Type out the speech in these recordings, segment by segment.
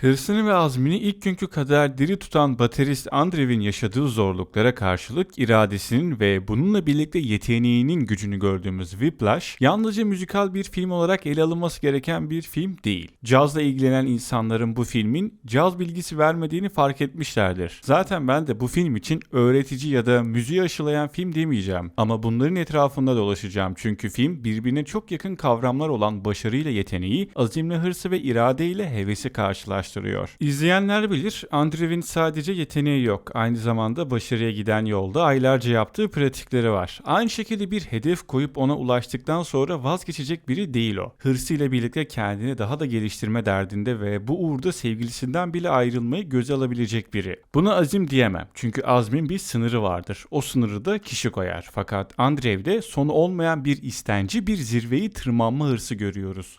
Hırsını ve azmini ilk günkü kadar diri tutan baterist Andrew'in yaşadığı zorluklara karşılık iradesinin ve bununla birlikte yeteneğinin gücünü gördüğümüz Whiplash, yalnızca müzikal bir film olarak ele alınması gereken bir film değil. Cazla ilgilenen insanların bu filmin caz bilgisi vermediğini fark etmişlerdir. Zaten ben de bu film için öğretici ya da müziği aşılayan film demeyeceğim. Ama bunların etrafında dolaşacağım çünkü film birbirine çok yakın kavramlar olan başarıyla yeteneği, azimle hırsı ve iradeyle hevesi karşılaştırıyor. İzleyenler bilir, Andrew'in sadece yeteneği yok. Aynı zamanda başarıya giden yolda aylarca yaptığı pratikleri var. Aynı şekilde bir hedef koyup ona ulaştıktan sonra vazgeçecek biri değil o. Hırsıyla birlikte kendini daha da geliştirme derdinde ve bu uğurda sevgilisinden bile ayrılmayı göze alabilecek biri. Buna azim diyemem. Çünkü azmin bir sınırı vardır. O sınırı da kişi koyar. Fakat Andrew'de sonu olmayan bir istenci, bir zirveyi tırmanma hırsı görüyoruz.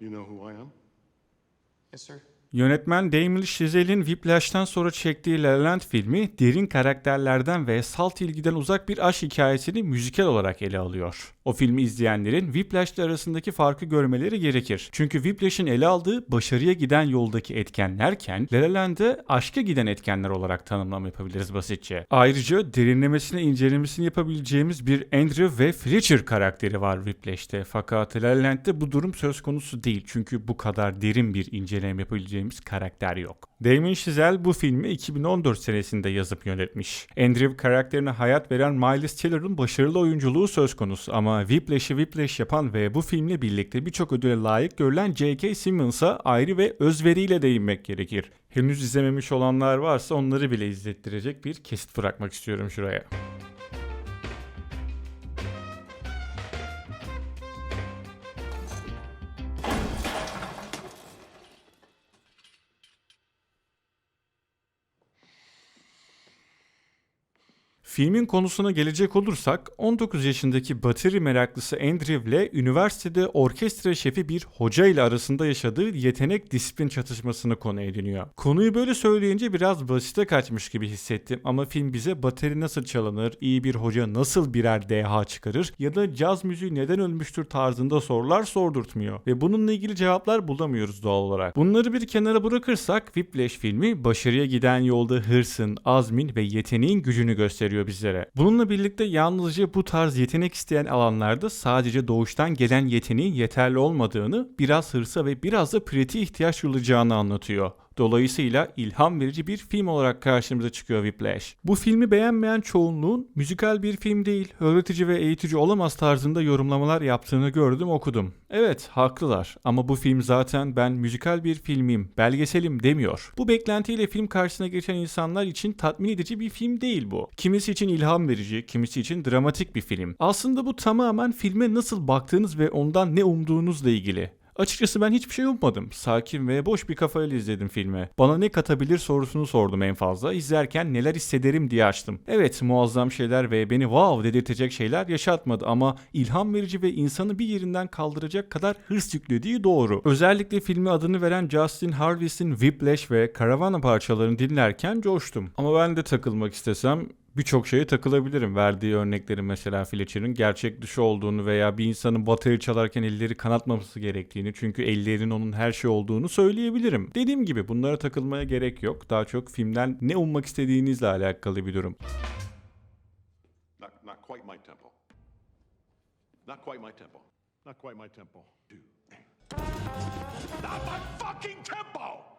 You know who I am? Yes, sir. Yönetmen Damien Chazelle'in Whiplash'tan sonra çektiği La La Land filmi derin karakterlerden ve salt ilgiden uzak bir aşk hikayesini müzikal olarak ele alıyor. O filmi izleyenlerin Whiplash'le arasındaki farkı görmeleri gerekir. Çünkü Whiplash'ın ele aldığı başarıya giden yoldaki etkenlerken La La Land'ı aşka giden etkenler olarak tanımlama yapabiliriz basitçe. Ayrıca derinlemesine incelemesini yapabileceğimiz bir Andrew ve Fletcher karakteri var Whiplash'te. Fakat La La Land'de bu durum söz konusu değil. Çünkü bu kadar derin bir inceleme yapabileceğimiz karakter yok. Damien Chazelle bu filmi 2014 senesinde yazıp yönetmiş. Andrew karakterine hayat veren Miles Teller'ın başarılı oyunculuğu söz konusu ama Whiplash'ı Whiplash yapan ve bu filmle birlikte birçok ödüle layık görülen J.K. Simmons'a ayrı ve özveriyle değinmek gerekir. Henüz izlememiş olanlar varsa onları bile izlettirecek bir kesit bırakmak istiyorum şuraya. Filmin konusuna gelecek olursak 19 yaşındaki bateri meraklısı Andrew ile üniversitede orkestra şefi bir hoca ile arasında yaşadığı yetenek disiplin çatışmasını konu ediniyor. Konuyu böyle söyleyince biraz basite kaçmış gibi hissettim ama film bize bateri nasıl çalınır, iyi bir hoca nasıl birer deha çıkarır ya da caz müziği neden ölmüştür tarzında sorular sordurtmuyor ve bununla ilgili cevaplar bulamıyoruz doğal olarak. Bunları bir kenara bırakırsak Whiplash filmi başarıya giden yolda hırsın, azmin ve yeteneğin gücünü gösteriyor bizlere. Bununla birlikte yalnızca bu tarz yetenek isteyen alanlarda sadece doğuştan gelen yeteneğin yeterli olmadığını, biraz hırsa ve biraz da pratiğe ihtiyaç duyulacağını anlatıyor. Dolayısıyla ilham verici bir film olarak karşımıza çıkıyor Whiplash. Bu filmi beğenmeyen çoğunluğun müzikal bir film değil, öğretici ve eğitici olamaz tarzında yorumlamalar yaptığını gördüm okudum. Evet haklılar ama bu film zaten ben müzikal bir filmim, belgeselim demiyor. Bu beklentiyle film karşısına geçen insanlar için tatmin edici bir film değil bu. Kimisi için ilham verici, kimisi için dramatik bir film. Aslında bu tamamen filme nasıl baktığınız ve ondan ne umduğunuzla ilgili. Açıkçası ben hiçbir şey ummadım. Sakin ve boş bir kafayla izledim filmi. Bana ne katabilir sorusunu sordum en fazla. İzlerken neler hissederim diye açtım. Evet muazzam şeyler ve beni wow dedirtecek şeyler yaşatmadı ama ilham verici ve insanı bir yerinden kaldıracak kadar hırs yüklediği doğru. Özellikle filmi adını veren Justin Harvey'sin Whiplash ve Caravana parçalarını dinlerken coştum. Ama ben de takılmak istesem birçok şeye takılabilirim. Verdiği örneklerin mesela Fletcher'ın gerçek dışı olduğunu veya bir insanın bateri çalarken elleri kanatmaması gerektiğini çünkü ellerin onun her şey olduğunu söyleyebilirim. Dediğim gibi bunlara takılmaya gerek yok. Daha çok filmden ne ummak istediğinizle alakalı bir durum. Not, not quite my tempo. Not quite my tempo. Not quite my tempo. Not my fucking tempo!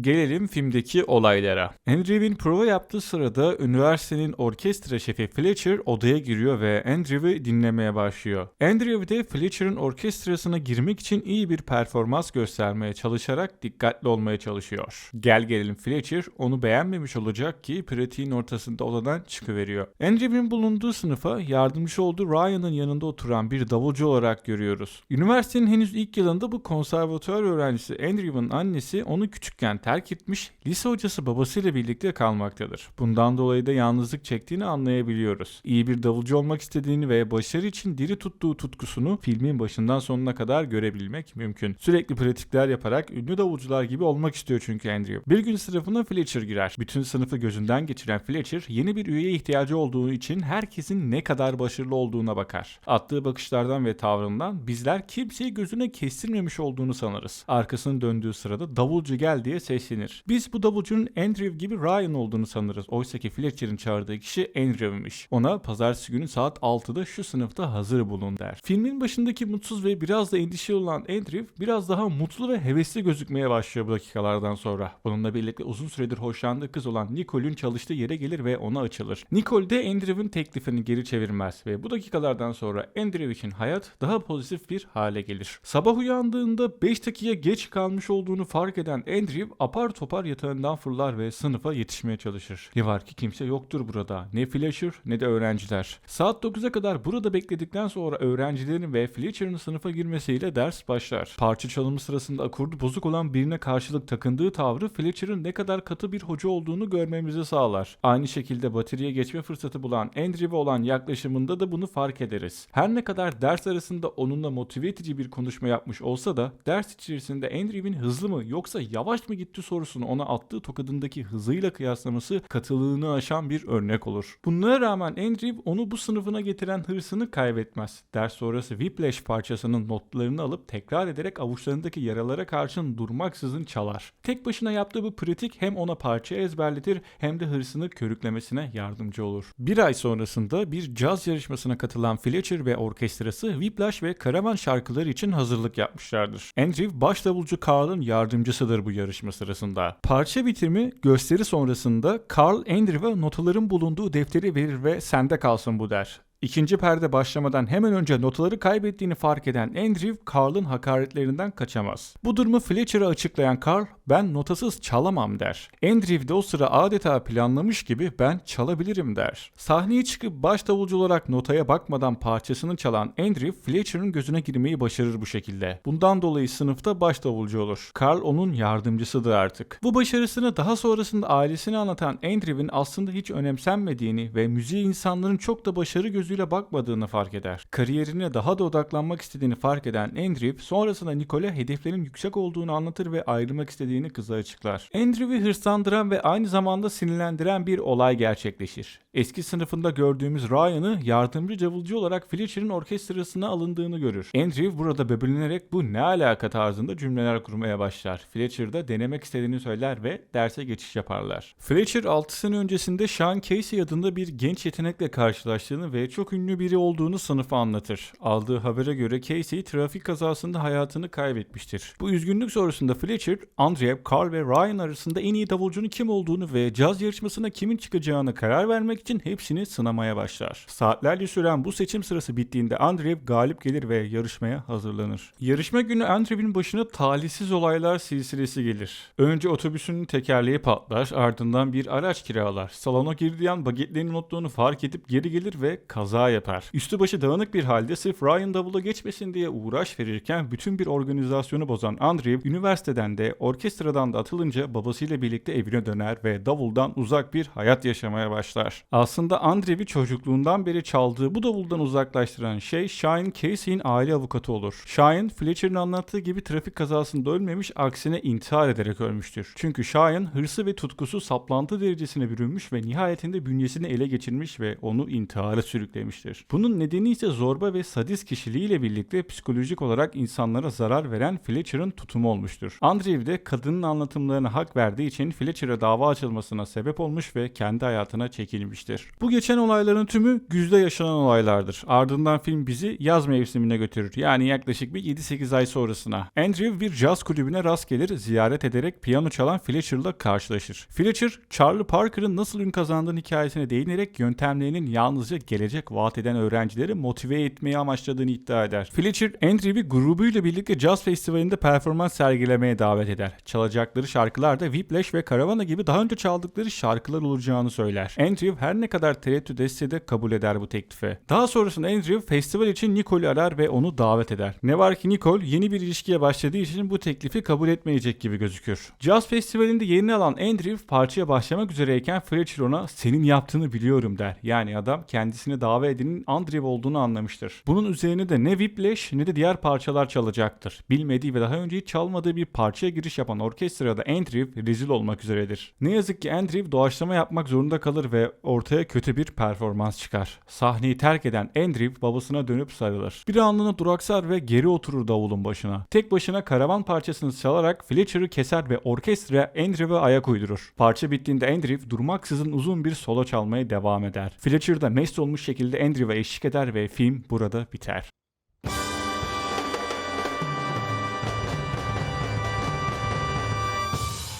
Gelelim filmdeki olaylara. Andrew'in prova yaptığı sırada üniversitenin orkestra şefi Fletcher odaya giriyor ve Andrew'ı dinlemeye başlıyor. Andrew de Fletcher'ın orkestrasına girmek için iyi bir performans göstermeye çalışarak dikkatli olmaya çalışıyor. Gel gelelim Fletcher onu beğenmemiş olacak ki pratiğin ortasında odadan çıkıveriyor. Andrew'in bulunduğu sınıfa yardımcı olduğu Ryan'ın yanında oturan bir davulcu olarak görüyoruz. Üniversitenin henüz ilk yılında bu konservatuar öğrencisi Andrew'ın annesi onu küçükken terk etmiş, lise hocası babasıyla birlikte kalmaktadır. Bundan dolayı da yalnızlık çektiğini anlayabiliyoruz. İyi bir davulcu olmak istediğini ve başarı için diri tuttuğu tutkusunu filmin başından sonuna kadar görebilmek mümkün. Sürekli pratikler yaparak ünlü davulcular gibi olmak istiyor çünkü Andrew. Bir gün sınıfına Fletcher girer. Bütün sınıfı gözünden geçiren Fletcher yeni bir üyeye ihtiyacı olduğu için herkesin ne kadar başarılı olduğuna bakar. Attığı bakışlardan ve tavrından bizler kimseyi gözüne kestirmemiş olduğunu sanırız. Arkasını döndüğü sırada davulcu gel diye seslenir. Biz bu davulcunun Andrew gibi Ryan olduğunu sanırız. Oysa ki Fletcher'in çağırdığı kişi Andrew'miş. Ona pazartesi günü saat 6'da şu sınıfta hazır bulun der. Filmin başındaki mutsuz ve biraz da endişeli olan Andrew biraz daha mutlu ve hevesli gözükmeye başlıyor bu dakikalardan sonra. Bununla birlikte uzun süredir hoşlandığı kız olan Nicole'ün çalıştığı yere gelir ve ona açılır. Nicole de Andrew'ın teklifini geri çevirmez ve bu dakikalardan sonra Andrew için hayat daha pozitif bir hale gelir. Sabah uyandığında 5 dakika geç kalmış olduğunu fark eden Andrew apar topar yatağından fırlar ve sınıfa yetişmeye çalışır. Ne var ki kimse yoktur burada. Ne Fletcher ne de öğrenciler. Saat 9'a kadar burada bekledikten sonra öğrencilerin ve Fletcher'ın sınıfa girmesiyle ders başlar. Parça çalımı sırasında akordu bozuk olan birine karşılık takındığı tavrı Fletcher'ın ne kadar katı bir hoca olduğunu görmemizi sağlar. Aynı şekilde bataryaya geçme fırsatı bulan Andrew'e olan yaklaşımında da bunu fark ederiz. Her ne kadar ders arasında onunla motive edici bir konuşma yapmış olsa da ders içerisinde Andrew'in hızlı mı yoksa yavaş mı gitti sorusunu ona attığı tokadındaki hızıyla kıyaslaması katılığını aşan bir örnek olur. Bunlara rağmen Andrew onu bu sınıfına getiren hırsını kaybetmez. Ders sonrası Whiplash parçasının notlarını alıp tekrar ederek avuçlarındaki yaralara karşın durmaksızın çalar. Tek başına yaptığı bu pratik hem ona parça ezberletir hem de hırsını körüklemesine yardımcı olur. Bir ay sonrasında bir caz yarışmasına katılan Fletcher ve orkestrası Whiplash ve Karavan şarkıları için hazırlık yapmışlardır. Andrew baş davulcu Carl'ın yardımcısıdır bu yarışma sırasında. Parça bitirimi gösteri sonrasında Carl Andrew'a notaların bulunduğu defteri verir ve sende kalsın bu der. İkinci perde başlamadan hemen önce notaları kaybettiğini fark eden Andrew, Carl'ın hakaretlerinden kaçamaz. Bu durumu Fletcher'a açıklayan Carl, ben notasız çalamam der. Andrew de o sıra adeta planlamış gibi ben çalabilirim der. Sahneye çıkıp baş davulcu olarak notaya bakmadan parçasını çalan Andrew, Fletcher'ın gözüne girmeyi başarır bu şekilde. Bundan dolayı sınıfta baş davulcu olur. Carl onun yardımcısıdır artık. Bu başarısını daha sonrasında ailesine anlatan Andrew'in aslında hiç önemsenmediğini ve müziğe insanların çok da başarı gözüyle bakmadığını fark eder. Kariyerine daha da odaklanmak istediğini fark eden Andrew sonrasında Nicole'a hedeflerin yüksek olduğunu anlatır ve ayrılmak istediğini kıza açıklar. Andrew'i hırslandıran ve aynı zamanda sinirlendiren bir olay gerçekleşir. Eski sınıfında gördüğümüz Ryan'ı yardımcı davulcu olarak Fletcher'ın orkestrasına alındığını görür. Andrew burada böbürlenerek bu ne alaka tarzında cümleler kurmaya başlar. Fletcher da denemek istediğini söyler ve derse geçiş yaparlar. Fletcher 6 sene öncesinde Sean Casey adında bir genç yetenekle karşılaştığını ve çok ünlü biri olduğunu sınıfa anlatır. Aldığı habere göre Casey trafik kazasında hayatını kaybetmiştir. Bu üzgünlük sonrasında Fletcher, Andrew, Carl ve Ryan arasında en iyi davulcunun kim olduğunu ve caz yarışmasına kimin çıkacağını karar vermek için hepsini sınamaya başlar. Saatlerce süren bu seçim sırası bittiğinde Andrew galip gelir ve yarışmaya hazırlanır. Yarışma günü Andrew'in başına talihsiz olaylar silsilesi gelir. Önce otobüsünün tekerleği patlar, ardından bir araç kiralar. Salona girdiği an bagetlerini unuttuğunu fark edip geri gelir ve kaza yapar. Üstü başı dağınık bir halde sırf Ryan davula geçmesin diye uğraş verirken bütün bir organizasyonu bozan Andrew, üniversiteden de orkestradan da atılınca babasıyla birlikte evine döner ve davuldan uzak bir hayat yaşamaya başlar. Aslında Andrew'i çocukluğundan beri çaldığı bu davuldan uzaklaştıran şey Shine Casey'in aile avukatı olur. Shine, Fletcher'ın anlattığı gibi trafik kazasında ölmemiş, aksine intihar ederek ölmüştür. Çünkü Shine hırsı ve tutkusu saplantı derecesine bürünmüş ve nihayetinde bünyesini ele geçirmiş ve onu intihara sürüklemiştir. Bunun nedeni ise zorba ve sadist kişiliğiyle birlikte psikolojik olarak insanlara zarar veren Fletcher'ın tutumu olmuştur. Andrew de kadının anlatımlarına hak verdiği için Fletcher'a dava açılmasına sebep olmuş ve kendi hayatına çekilmiştir. Bu geçen olayların tümü güzde yaşanan olaylardır. Ardından film bizi yaz mevsimine götürür. Yani yaklaşık bir 7-8 ay sonrasına. Andrew bir caz kulübüne rast gelir, ziyaret ederek piyano çalan Fletcher'la karşılaşır. Fletcher, Charlie Parker'ın nasıl ün kazandığının hikayesine değinerek yöntemlerinin yalnızca gelecek vaat eden öğrencileri motive etmeyi amaçladığını iddia eder. Fletcher, Andrew'i grubuyla birlikte caz festivalinde performans sergilemeye davet eder. Çalacakları şarkılar da Whiplash ve Caravana gibi daha önce çaldıkları şarkılar olacağını söyler. Andrew her ne kadar tereddüt etse de kabul eder bu teklifi. Daha sonrasında Andrew festival için Nicole'ü arar ve onu davet eder. Ne var ki Nicole yeni bir ilişkiye başladığı için bu teklifi kabul etmeyecek gibi gözükür. Jazz Festivali'nde yerini alan Andrew parçaya başlamak üzereyken Fletcher ona senin yaptığını biliyorum der. Yani adam kendisine davet edenin Andrew olduğunu anlamıştır. Bunun üzerine de ne Whiplash ne de diğer parçalar çalacaktır. Bilmediği ve daha önce hiç çalmadığı bir parçaya giriş yapan orkestrada Andrew rezil olmak üzeredir. Ne yazık ki Andrew doğaçlama yapmak zorunda kalır ve ortaya kötü bir performans çıkar. Sahneyi terk eden Andrew babasına dönüp sarılır. Bir anlığına duraksar ve geri oturur davulun başına. Tek başına karavan parçasını çalarak Fletcher'ı keser ve orkestra Andrew'a ayak uydurur. Parça bittiğinde Andrew durmaksızın uzun bir solo çalmaya devam eder. Fletcher da mest olmuş şekilde Andrew'a eşlik eder ve film burada biter.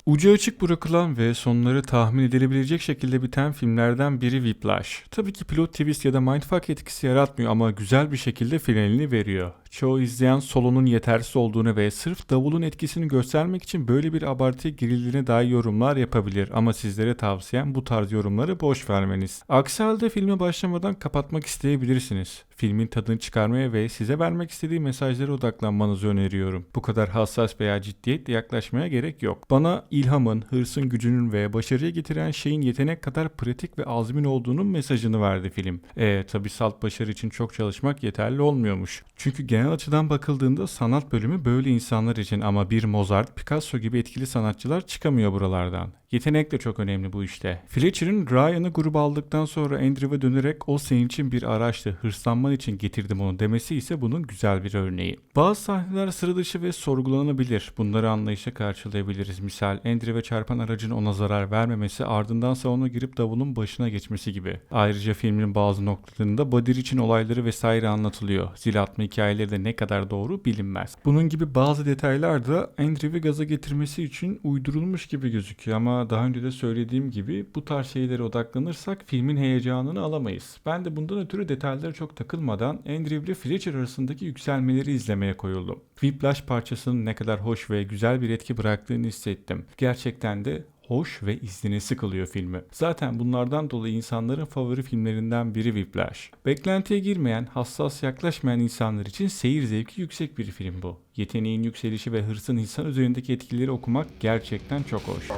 Ucu açık bırakılan ve sonları tahmin edilebilecek şekilde biten filmlerden biri Whiplash. Tabii ki pilot twist ya da mindfuck etkisi yaratmıyor ama güzel bir şekilde finalini veriyor. Çoğu izleyen solonun yetersiz olduğunu ve sırf davulun etkisini göstermek için böyle bir abartıya girildiğine dair yorumlar yapabilir ama sizlere tavsiyem bu tarz yorumları boş vermeniz. Aksi halde filme başlamadan kapatmak isteyebilirsiniz. Filmin tadını çıkarmaya ve size vermek istediği mesajlara odaklanmanızı öneriyorum. Bu kadar hassas veya ciddiyetle yaklaşmaya gerek yok. Bana ilhamın, hırsın gücünün ve başarıya getiren şeyin yetenek kadar pratik ve azmin olduğunun mesajını verdi film. E tabi salt başarı için çok çalışmak yeterli olmuyormuş. Çünkü genel açıdan bakıldığında sanat bölümü böyle insanlar için ama bir Mozart, Picasso gibi etkili sanatçılar çıkamıyor buralardan. Yetenek de çok önemli bu işte. Fletcher'ın Ryan'ı gruba aldıktan sonra Andrew'a dönerek o senin için bir araçtı, hırslanman için getirdim onu demesi ise bunun güzel bir örneği. Bazı sahneler sıra dışı ve sorgulanabilir. Bunları anlayışla karşılayabiliriz. Misal Andrew'e çarpan aracın ona zarar vermemesi ardından salona girip davulun başına geçmesi gibi. Ayrıca filmin bazı noktalarında Badir için olayları vesaire anlatılıyor. Zil atma hikayeleri de ne kadar doğru bilinmez. Bunun gibi bazı detaylar da Andrew'i gaza getirmesi için uydurulmuş gibi gözüküyor ama daha önce de söylediğim gibi bu tarz şeylere odaklanırsak filmin heyecanını alamayız. Ben de bundan ötürü detaylara çok takılmadan Andrew ile Fletcher arasındaki yükselmeleri izlemeye koyuldum. Whiplash parçasının ne kadar hoş ve güzel bir etki bıraktığını hissettim. Gerçekten de hoş ve izlenesi kılıyor filmi. Zaten bunlardan dolayı insanların favori filmlerinden biri Whiplash. Beklentiye girmeyen, hassas yaklaşmayan insanlar için seyir zevki yüksek bir film bu. Yeteneğin yükselişi ve hırsın insan üzerindeki etkileri okumak gerçekten çok hoş.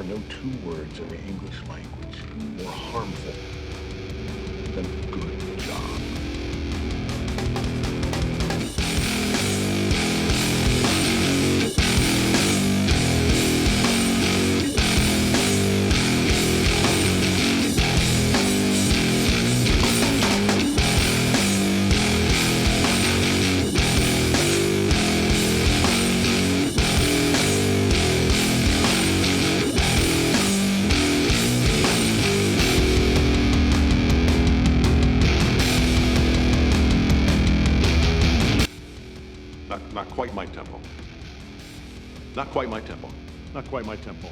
are Not quite my tempo. Not quite my tempo.